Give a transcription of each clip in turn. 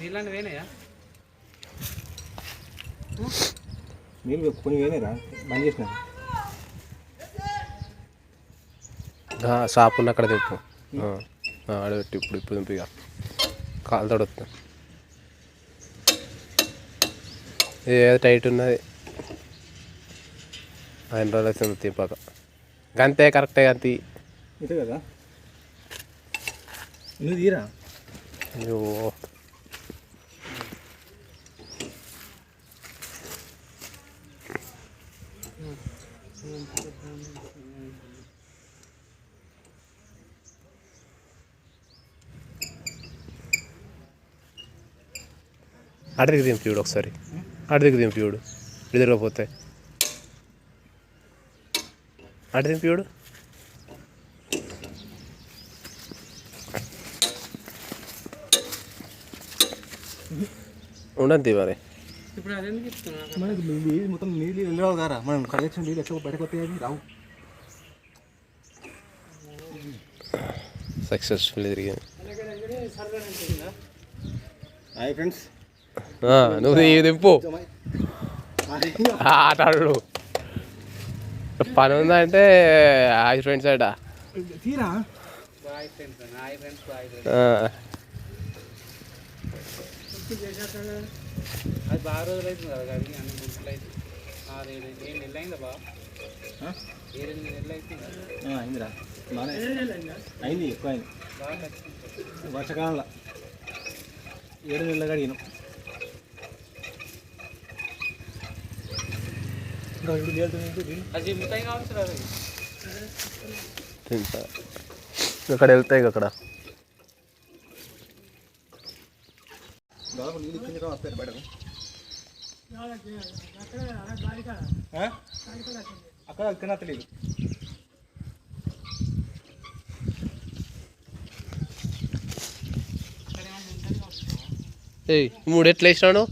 నీళ్ళని వేనాయా నీళ్ళు కొన్ని వేనేరా బంద్ చేసిన. షాప్ ఉన్న అక్కడ తెప్పు ఆడబెట్టి ఇప్పుడు ఇప్పుడు దింపు ఇక. కాలు తొడుతుంది ఇది ఏదో టైట్ ఉన్నది? ఆయన రోజులు వచ్చింది తిప్పాక గంతే కరెక్టే గంతి. ఇదే కదా. నువ్వు తీరా? అయ్యో అడిగి దింపిడు ఒకసారి. అడిగి దింపిడు ఎదురకపోతే. అడి దింపిడు ఉండద్ది మరి. ఇప్పుడు అదెందుకు ఇస్తున్నా మనకి నీళ్ళు మొత్తం నీళ్ళు వెళ్ళావు కదా మనం కడగచ్చిన నీళ్ళు ఎట్లా బయటకు వస్తాయి రావు. సక్సెస్ఫుల్ తిరిగింది. Hi friends. నువ్వు ఈ దింపు. ఆట ఆడు పని ఫ్రెండ్స్ అట హాయ్ ఫ్రెండ్స్ బాయ్ ఫ్రెండ్స్ ఆ, అది బాగా రోజులు అవుతుంది కదా అది అన్ని గుంటలు అయితే ఆరు ఏడు ఏడు నెలలు అయిందా బా ఏడు ఎనిమిది నెలలు అవుతుంది. అయిందిరా. అయింది? ఎక్కువ అయింది. వర్షాకాలంలో. ఏడు నెలలు కడిగినాం ఇంకా ఇప్పుడు తేలుతుంది అది జిమ్ముతాయి కావచ్చు రా అవి. తింటా అక్కడ వెళ్తాయి అక్కడ దాదాపు నీళ్ళు ఇచ్చింది కదా వస్తాయి బయటకు ఆ? అక్కడ ఇక్కడ తెలియదు ఏయ్ మూడు ఎట్లా వేసినాడు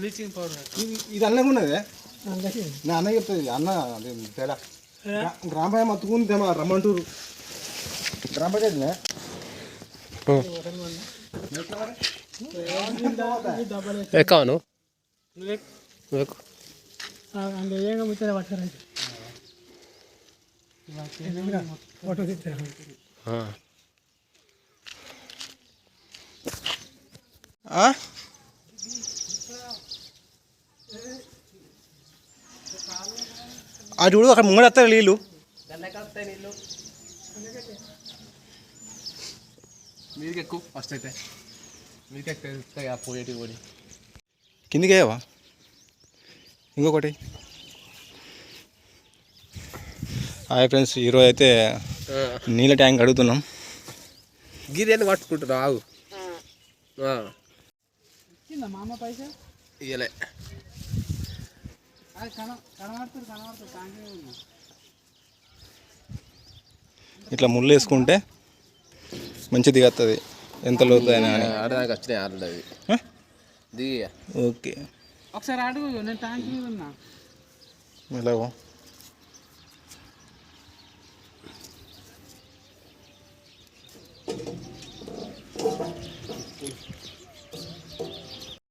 బ్లీచింగ్ పౌడర్. ఇది అన్నగా ఉన్నది? నా అన్న చెప్తుంది అన్న అది తేడా. గ్రా- గ్రామ పంచాయతీ మత్తుకుంది తెమా రమ్మంటూరు. గ్రామ పంచాయతీనే ఎక్కవను ఎక్కు ఆ. ఆ చూడు అక్కడ ముంగడ వస్తారు నీళ్ళు. మీదికి ఎక్కువ ఫస్ట్ అయితే. మీదికి ఎక్కువ ఆ పోయేటి పోయి కిందికి అయ్యావా ఇంకొకటి. హాయ్ ఫ్రెండ్స్ ఈరోజు అయితే నీళ్ళ ట్యాంక్ అడుగుతున్నాం గిరి పట్టుకుంటున్నా ఆగు. ఇయ్యలే. అది కన కనబడుతుంది కనబడుతుంది తాగే ఉన్నా ఇట్లా ముళ్ళు వేసుకుంటే మంచి దిగత్తది. ఎంత లోతు అయినా ఆడదానికి వచ్చినాయి ఆరు అవి ఆ? దిగి ఓకే. ఒకసారి అడుగు నేను ట్యాంక్ మీద ఉన్నా ఎలాగో